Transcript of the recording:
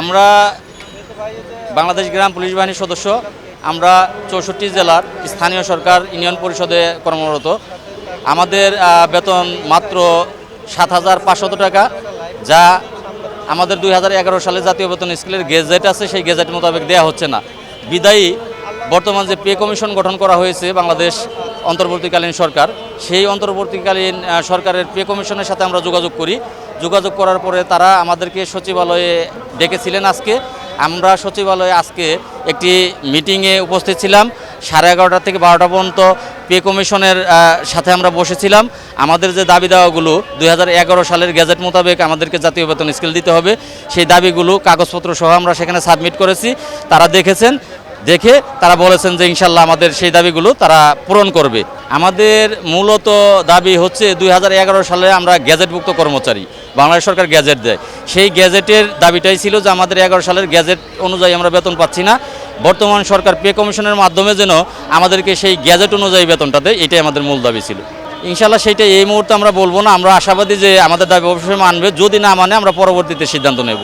আমরা বাংলাদেশ গ্রাম পুলিশ বাহিনীর সদস্য। আমরা চৌষট্টি জেলার স্থানীয় সরকার ইউনিয়ন পরিষদে কর্মরত। আমাদের বেতন মাত্র সাত হাজার পাঁচশত টাকা, যা আমাদের দুই হাজার এগারো সালে জাতীয় বেতন স্কেলের গেজেট আছে, সেই গেজেট মোতাবেক দেওয়া হচ্ছে না। বিদায়ী বর্তমান যে পে কমিশন গঠন করা হয়েছে বাংলাদেশ অন্তর্বর্তীকালীন সরকার। সেই অন্তর্বর্তীকালীন সরকারের পে কমিশনের সাথে আমরা যোগাযোগ করি। যোগাযোগ করার পরে তারা আমাদেরকে সচিবালয়ে ডেকেছিলেন আজকে। আমরা সচিবালয়ে আজকে একটি মিটিংয়ে উপস্থিত ছিলাম। সাড়ে এগারোটা থেকে বারোটা পর্যন্ত পে কমিশনের সাথে আমরা বসেছিলাম। আমাদের যে দাবি দাওয়াগুলো, দুই সালের গেজেট মোতাবেক আমাদেরকে জাতীয় বেতন স্কেল দিতে হবে। সেই দাবিগুলো কাগজপত্র সহ আমরা সেখানে সাবমিট করেছি। তারা দেখেছেন দেখে তারা বলেছেন যে ইনশাল্লাহ আমাদের সেই দাবিগুলো তারা পূরণ করবে। আমাদের মূলত দাবি হচ্ছে দুই হাজার এগারো সালে আমরা গ্যাজেটভুক্ত কর্মচারী, বাংলাদেশ সরকার গ্যাজেট দেয়। সেই গ্যাজেটের দাবিটাই ছিল যে আমাদের এগারো সালের গ্যাজেট অনুযায়ী আমরা বেতন পাচ্ছি না। বর্তমান সরকার পে কমিশনের মাধ্যমে যেন আমাদেরকে সেই গ্যাজেট অনুযায়ী বেতনটা দেয়, এটাই আমাদের মূল দাবি ছিল। ইনশাল্লাহ সেইটা এই মুহূর্তে আমরা বলব না, আমরা আশাবাদী যে আমাদের দাবি অবশ্যই মানবে, যদি না মানে আমরা পরবর্তীতে সিদ্ধান্ত নেব।